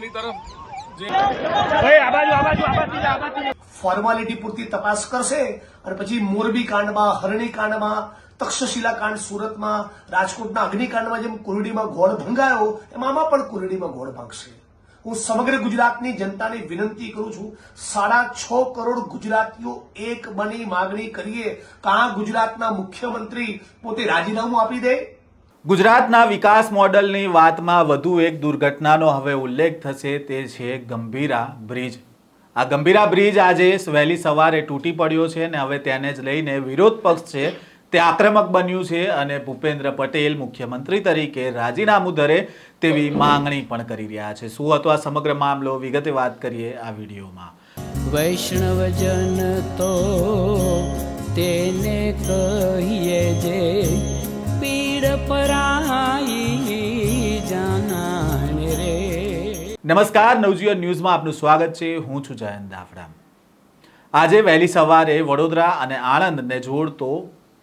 એની તરફ ફોર્માલિટી પૂરતી તપાસ કરશે અને પછી મોરબી કાંડમાં હરણી કાંડમાં તક્ષશિલા કાંડ સુરતમાં રાજકોટના અગ્નિકાંડમાં જેમ કુરડીમાં ગોળ ભંગાયો એમ આમાં પણ કુરડીમાં ગોળ ભાંગશે. હું સમગ્ર ગુજરાતની જનતાને વિનંતી કરું છું સાડા છ કરોડ ગુજરાતીઓ એક બની માગણી કરીએ. કાં ગુજરાતના મુખ્યમંત્રી પોતે રાજીનામું આપી દે? ગુજરાતના વિકાસ મોડલની વાતમાં વધુ એક દુર્ઘટનાનો હવે ઉલ્લેખ થશે તે છે ગંભીરા બ્રિજ. આ ગંભીરા બ્રિજ આજે વહેલી સવારે તૂટી પડ્યો છે અને હવે તેને જ લઈને વિરોધ પક્ષ છે તે આક્રમક બન્યું છે અને ભૂપેન્દ્ર પટેલ મુખ્યમંત્રી તરીકે રાજીનામું ધરે તેવી માંગણી પણ કરી રહ્યા છે. શું હતો આ સમગ્ર મામલો? વિગતે વાત કરીએ આ વિડીયોમાં. વૈષ્ણવજન તો તેને કહીએ જે નમસ્કાર નવજીવન ન્યૂઝમાં આપનું સ્વાગત છે. હું છું જયંત દાફડા આજે વહેલી સવારે વડોદરા અને આણંદને જોડતો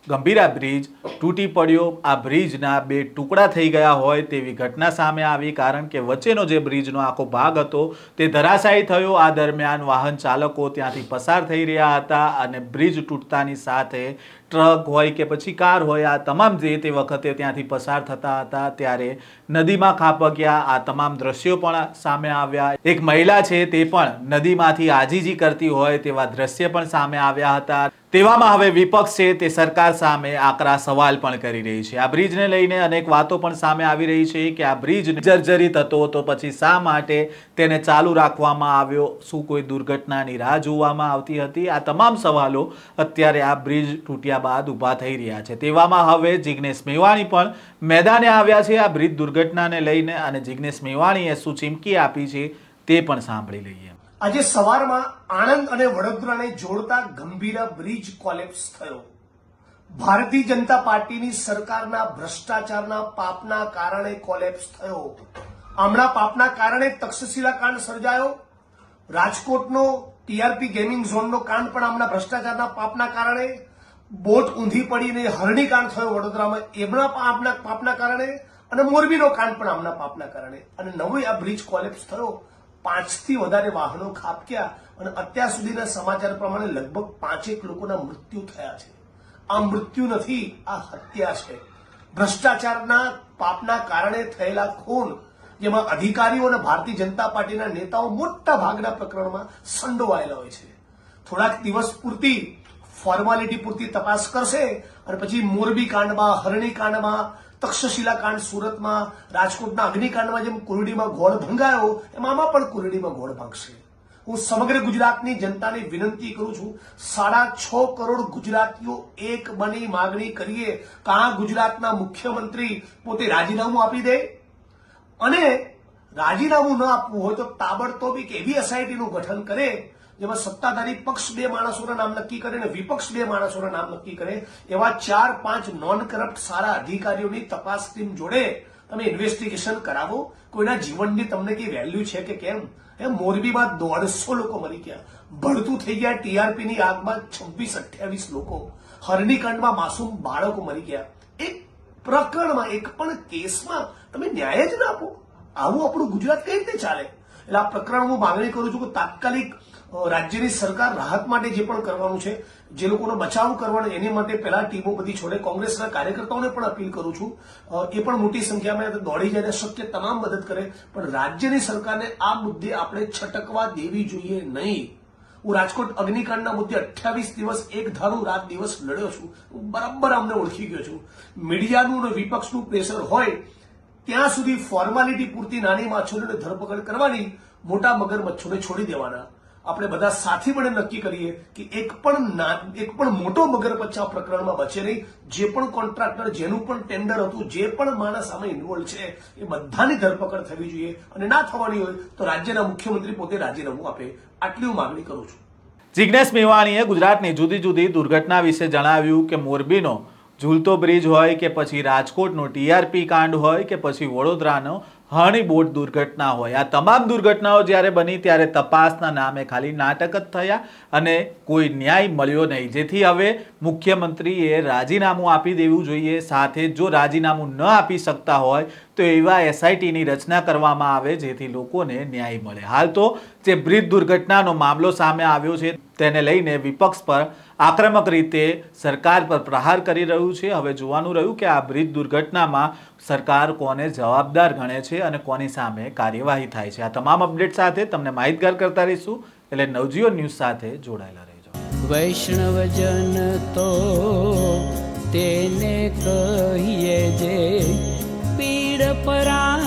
ગંભીરા બ્રિજ તૂટી પડ્યો. આ બ્રિજના બે ટુકડા થઈ ગયા હોય તેવી ઘટના સામે આવી કારણ કે વચ્ચેનો જે બ્રિજનો આખો ભાગ હતો તે ધરાશાયી થયો. આ દરમિયાન વાહન ચાલકો ત્યાંથી પસાર થઈ રહ્યા હતા અને બ્રિજ તૂટતાની સાથે ટ્રક હોય કે પછી કાર હોય, આ તમામ જે તે વખતે ત્યાંથી પસાર થતા હતા ત્યારે નદીમાં ખાપક્યા આ તમામ દ્રશ્યો પણ સામે આવ્યા. એક મહિલા છે તે પણ નદીમાંથી આજીજી કરતી હોય તેવા દ્રશ્ય પણ સામે આવ્યા હતા. તેવામાં હવે વિપક્ષ છે તે સરકાર સામે આકરા સવાલ પણ કરી રહી છે. આ બ્રિજને લઈને અનેક વાતો પણ સામે આવી રહી છે કે આ બ્રિજ જર્જરિત હતો તો પછી શા માટે તેને ચાલુ રાખવામાં આવ્યો? શું કોઈ દુર્ઘટનાની રાહ જોવામાં આવતી હતી? આ તમામ સવાલો અત્યારે આ બ્રિજ તૂટ્યા બાદ ઊભા થઈ રહ્યા છે. તેવામાં હવે જિગ્નેશ મેવાણી પણ મેદાને આવ્યા છે. આ બ્રિજ દુર્ઘટનાને લઈને અને જિગ્નેશ મેવાણીએ શું ચીમકી આપી છે તે પણ સાંભળી લઈએ. આજે સવારમાં આણંદ અને વડોદરાને જોડતા ગંભીરા બ્રિજ કોલેપ્સ થયો. ભારતીય જનતા પાર્ટીની સરકારના ભ્રષ્ટાચારના પાપના કારણે કોલેપ્સ થયો. આમના પાપના કારણે તક્ષશિલા કાંડ સર્જાયો. રાજકોટનો ટીઆરપી ગેમિંગ ઝોનનો કાંડ પણ આમના ભ્રષ્ટાચારના પાપના કારણે. બોટ ઊંધી પડીને હરણી કાંડ થયો વડોદરામાં. એમના આપના પાપના કારણે અને મોરબીનો કાંડ પણ આમના પાપના કારણે. અને નવો આ બ્રિજ કોલેપ્સ થયો. પાંચથી વધારે વાહનો ખાબક્યા અને અત્યાર સુધીના સમાચાર પ્રમાણે લગભગ પાંચેક લોકોના મૃત્યુ થયા છે. આ મૃત્યુ નથી, આ હત્યા છે. ભ્રષ્ટાચારના પાપના કારણે થયેલા ખૂન, જેમાં અધિકારીઓ અને ભારતીય જનતા પાર્ટીના નેતાઓ મોટા ભાગના પ્રકરણમાં સંડોવાયેલા હોય છે. થોડાક દિવસ પૂરતી ફોર્માલિટી પૂરતી તપાસ કરશે અને પછી મોરબી કાંડમાં, હરણી કાંડમાં તક્ષશિલા કાંડ સુરતમાં, રાજકોટના અગ્નિકાંડમાં જેમ કુરડીમાં ગોળ ભંગાયો, એમ આમાં પણ કુરડીમાં ગોળ ભાંગશે. હું સમગ્ર ગુજરાતની જનતાને વિનંતી કરું છું, સાડા છ કરોડ ગુજરાતીઓ એક બની માગણી કરીએ. કાં ગુજરાતના મુખ્યમંત્રી પોતે રાજીનામું આપી દે? અને રાજીનામું ન આપવું હોય તો તાબડતોબ એક એવી એસઆઈટીનું ગઠન કરે જેમાં સત્તાધારી પક્ષ બે માણસોના નામ નક્કી કરે અને વિપક્ષ બે માણસોના નામ નક્કી કરે, એવા ચાર પાંચ નોન કરપ્ટ સારા અધિકારીઓની તપાસ ટીમ જોડે તમે ઇન્વેસ્ટિગેશન કરાવો. કોઈના જીવનની તમને કઈ વેલ્યુ છે કે કેમ? એમ મોરબીમાં દોઢસો લોકો મરી ગયા. ભળતું થઈ ગયા ટીઆરપીની આગમાં છવ્વીસ અઠ્યાવીસ લોકો. હરણીકાંડમાં માસૂમ બાળકો મરી ગયા. એક પ્રકરણમાં, એક પણ કેસમાં તમે ન્યાય જ ના આપો. આવું આપણું ગુજરાત કઈ રીતે ચાલે? એટલે આ પ્રકરણ હું માંગણી કરું છું કે તાત્કાલિક રાજ્યની સરકાર રાહત માટે જે પણ કરવાનું છે, જે લોકોનો બચાવ કરવાનો, એની માટે પહેલા ટીમો બધી છોડે. કોંગ્રેસના કાર્યકર્તાઓને પણ અપીલ કરું છું. એ પણ મોટી સંખ્યામાં દોડી જાય શક્ય તમામ મદદ કરે. પણ રાજ્યની સરકારને આ મુદ્દે આપણે છટકવા દેવી જોઈએ નહીં. હું રાજકોટ અગ્નિકાંડના મુદ્દે અઠ્યાવીસ દિવસ એક ધારું રાત દિવસ લડ્યો છું. બરાબર અમને ઓળખી ગયો છું. મીડિયાનું અને વિપક્ષનું પ્રેશર હોય ત્યાં સુધી ફોર્માલિટી પૂરતી નાની માછલીઓની ધરપકડ કરવાની મોટા મગરમચ્છોને છોડી દેવાના. આપણે બધા સાથે મળે નક્કી કરીએ કે એક પણ એક પણ મોટો મગરમચ્છ આ પ્રકરણમાં બચે નહીં. જે પણ કોન્ટ્રાક્ટર જેનું પણ ટેન્ડર હતું, જે પણ માણસ આમાં ઇન્વોલ્વ છે, એ બધાની ધરપકડ થવી જોઈએ. અને ના થવાની હોય તો રાજ્યના મુખ્યમંત્રી પોતે રાજીનામું આપે. આટલી હું માગણી કરું છું. જિજ્ઞેશ મેવાણીએ ગુજરાતની જુદી જુદી દુર્ઘટના વિશે જણાવ્યું કે મોરબીનો ઝૂલતો બ્રિજ હોય કે પછી રાજકોટનો ટીઆરપી કાંડ હોય કે પછી વડોદરાનો હણી બોટ દુર્ઘટના હોય. આ તમામ દુર્ઘટનાઓ જ્યારે બની ત્યારે તપાસના નામે ખાલી નાટક જ થયા અને કોઈ ન્યાય મળ્યો નહીં. જેથી હવે મુખ્યમંત્રીએ રાજીનામું આપી દેવું જોઈએ. સાથે જો રાજીનામું ન આપી શકતા હોય તો એવા એસઆઈટીની રચના કરવામાં આવે જેથી લોકોને ન્યાય મળે. હાલ તો જે બ્રિજ દુર્ઘટનાનો મામલો સામે આવ્યો છે તેને લઈને વિપક્ષ પર આક્રમક રીતે સરકાર પર પ્રહાર કરી રહ્યું છે. હવે જોવાનું રહ્યું કે આ બ્રિજ દુર્ઘટનામાં સરકાર કોને જવાબદાર ગણે છે અને કોની સામે કાર્યવાહી થાય છે. આ તમામ અપડેટ સાથે તમને માહિતગાર કરતા રહીશું. એટલે નવજીઓ ન્યૂઝ સાથે જોડાયેલા રહેજો. વૈષ્ણવજન તો તેને કહીએ જે પીડ પરા